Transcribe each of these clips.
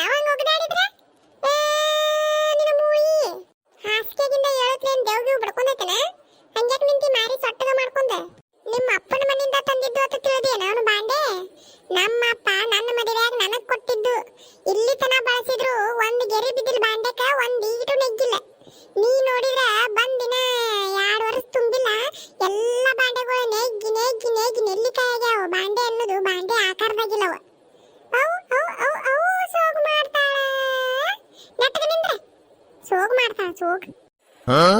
ನಾವ್ ಹಂಗ Huh?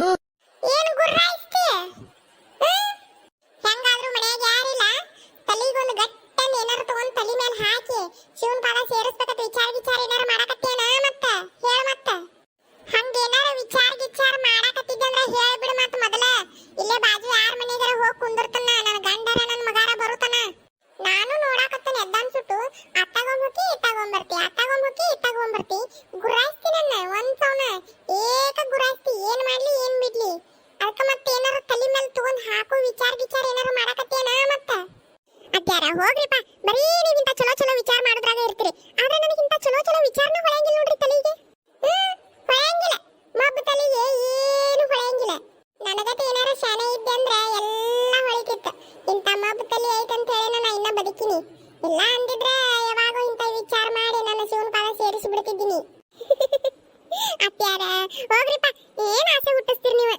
ಹೋಗ್ರಿಪ್ಪ, ಏನ್ ಆಸೆ ಹುಟ್ಟಿಸ್ತೀರಿ ನೀವು?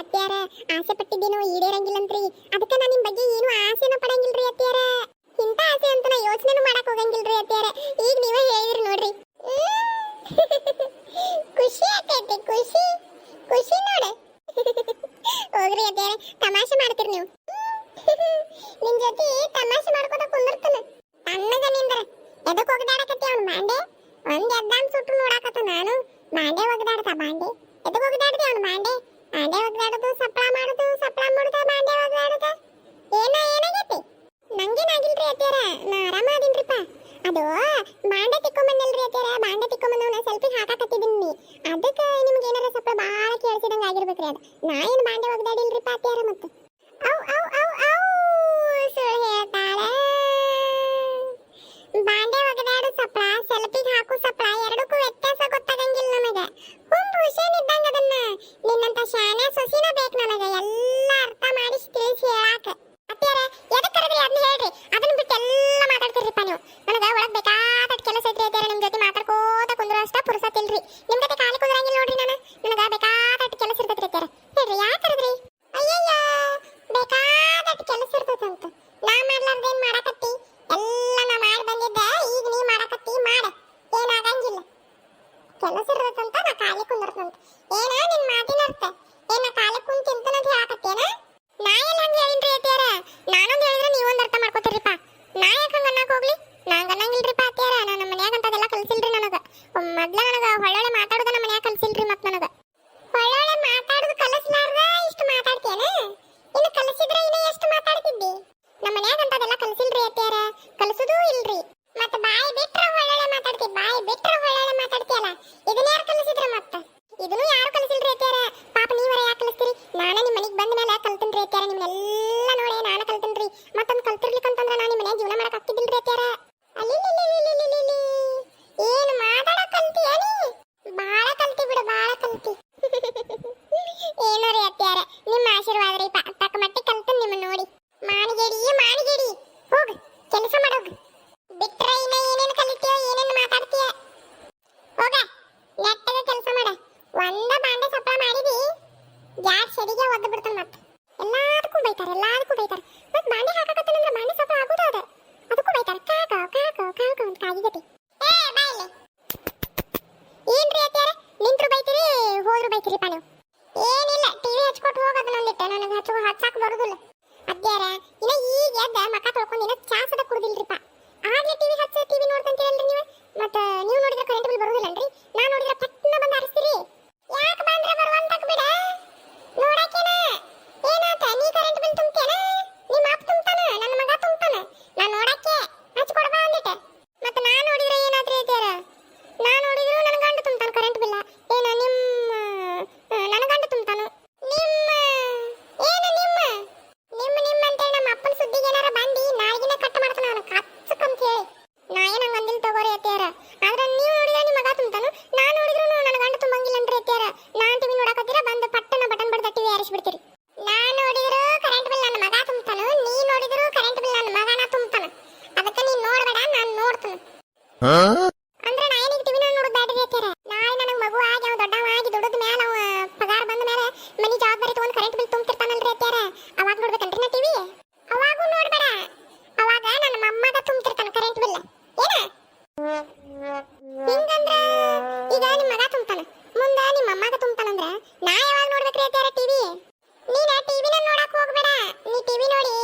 ಅತ್ತ್ಯಾರ, ಆಸೆ ಪಟ್ಟಿದ್ದೇನೋ ಈಡೇರಂಗಿಲ್ಲಂತ್ರಿ. ಅದಕ್ಕೆ ನಾನು ನಿಮ್ಮ ಬಗ್ಗೆ ಏನು ಆಸೆನ ಪಡಂಗಿಲ್ರಿ ಅತ್ತ್ಯಾರ. ಇಂತ ಆಸೆ ಅಂತ ನಾ ಯೋಚನೆನೂ ಮಾಡಕ್ ಹೋಗಂಗಿಲ್ರಿ ಅತ್ತ್ಯಾರ. ಈಗ ನೀವೇ ಹೇಳಿದ್ರಿ ನೋಡ್ರಿ. ಖುಷಿ ಆಕೈತಿ ಖುಷಿ. ಖುಷಿ ನೋಡ. ಹೋಗ್ರಿ ಅತ್ತ್ಯಾರ, ತಮಾಷೆ ಮಾಡ್ತೀರಿ ನೀವು. ನಿನ್ ಜೊತೆ ತಮಾಷೆ ಮಾಡ್ಕೊತ ಕುಂದಿರ್ತಾನೆ. ತಣ್ಣಗ ನಿಂದ್ರ. ಎದಕ್ ಹೋಗದಾಡಕತ್ತಿ ಅವ್ನ ಮಾಂಡೆ? ಒಂದ್ ಎದ್ದಾನ್ ಸುಟ್ಟು ನೋಡಾಕತ್ತ ನಾನು. ಮಾಂಡೆ ಒಗ್ದಾಡ್ತ ಮಾಂಡೆ ಎದಕ್ಕೆ ಒಗ್ದಾಡ್ತಿ ಅವ್ನು ಮಾಂಡೆ ಮಾಂಡೆ ಒಗ್ದಾಡೋದು ಸಪ್ಪಳ ಮಾಡೋದು ಸಪ್ಪಳ ಮಾಡೋದು ಮಾಂಡೆ ಒಗ್ದಾಡೋದ. ಏನ, ಏನಾಗೈತಿ? ನಂಗೇನಾಗಿಲ್ರಿ ಅತ್ಯಾರ ನಾ ಆರಾಮ ಅದೀನ್ರಿಪ್ಪ. ಅದು ಮಾಂಡೆ ತಿಕ್ಕೊಂಬಂದಲ್ರಿ ಅತ್ಯಾರ ಮಾಂಡೆ ತಿಕ್ಕೊಂಬಂದವನ ಸೆಲ್ಫಿ ಹಾಕಾಕತ್ತಿದ್ದೀನಿ ಅದಕ್ಕೆ ನಿಮ್ಗೆ ಏನಾರ ಸಪ್ಪಳ ಭಾಳ ಕೇಳಿಸಿದಂಗೆ ಆಗಿರ್ಬೇಕ್ರಿ ಅದು. ನಾ ಏನು ಮಾಂಡೆ ಒಗ್ದಾಡಿಲ್ರಿಪ್ಪ ಅತ್ಯಾರ ಮತ್ತು? ಅವ್ ಅವ್ ಅವ್ ಅಷ್ಟ ಪುರ್ಸತ್ ನಮ್ಮ ಮನ್ಯಾಗ ಅಂತದೆಲ್ಲ ಕಲ್ಸಿಲ್ರಿ ಅತ್ತಿಯಾರ? ಕಲ್ಸುದೂ ಇಲ್ರಿ. ಅಂದ್ರೆ ನಾ ಏನಿಗೆ ಟಿವಿ ನೋಡೋದು ಬ್ಯಾಡ್ರಿ ಹಾಕ್ಯಾರ ನಾಳೆ ನನಗೆ ಮಗು ಆಗಿ, ಅವ ದೊಡ್ಡವ ಆಗಿ ದುಡಿದ ಮೇಲೆ ಅವ ಪಗಾರ ಬಂದ ಮೇಲೆ ಮನಿ ಜವಾಬ್ದಾರಿ ತಗೊಂಡ್ ಕರೆಂಟ್ ಬಿಲ್ ತುಂಬ್ತಿರ್ತಾನಲ್ರಿ ಹಾಕ್ಯಾರ ಅವಾಗ ನೋಡ್ಬೇಕನ್ರಿ ನಾ ಟಿವಿ ಅವಾಗೂ ನೋಡ್ಬೇಡ. ಅವಾಗ ನನ್ನ ಮಮ್ಮಗ ತುಂಬ್ತಿರ್ತಾನ ಕರೆಂಟ್ ಬಿಲ್ ಏನ? ಹಿಂಗಂದ್ರ ಈಗ ನಿಮ್ಮ ಮಗ ತುಂಬ್ತಾನ. ಮುಂದ ನಿಮ್ಮ ಅಮ್ಮಗ ತುಂಬ್ತಾನಂದ್ರ ನಾ ಯಾವಾಗ ನೋಡ್ಬೇಕ್ರಿ ಹಾಕ್ಯಾರ ಟಿವಿ ನೀನ ಟಿವಿನ ನೋಡಕ್ ಹೋಗ್ಬೇಡ. ನೀ ಟಿವಿ ನೋಡಿ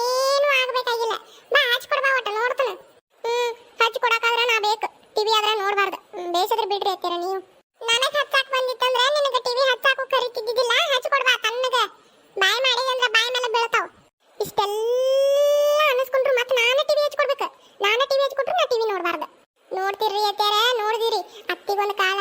ಬೇಸದ್ರ ಬಿಡ್ರಿ ಅತ್ತೀರ ನೀವು. ನನಗ್ ಹಚ್ಚಾಕ್ ಬಂದಿತ್ತಂದ್ರ ನಿನಗ ಟಿವಿ ಹಚ್ಚಾಕು ಕರಿತಿದ್ದಿದ್ದಿಲ್ಲ ಹಚ್ಕೊಡ್ಬಾ ತನ್ನಗ ಬಾಯ್ ಮಾಡಿ ಅಂದ್ರೆ ಬಾಯ್ ಮೇಲೆ ಬೀಳ್ತಾವ. ಇಷ್ಟೆಲ್ಲ ಅನಿಸ್ಕೊಂಡ್ರು ಮತ್ತೆ ನಾನೇ ಟಿವಿ ಹಚ್ಕೊಡ್ಬೇಕು. ನಾನೇ ಟಿವಿ ಹಚ್ಕೊಟ್ರು ನಾ ಟಿವಿ ನೋಡ್ಬಾರ್ದು. ನೋಡ್ತಿರ್ರಿ ಅತ್ಯಾರ ನೋಡ್ದಿರಿ. ಅತ್ತಿಗೊಂದು ಕಾಲ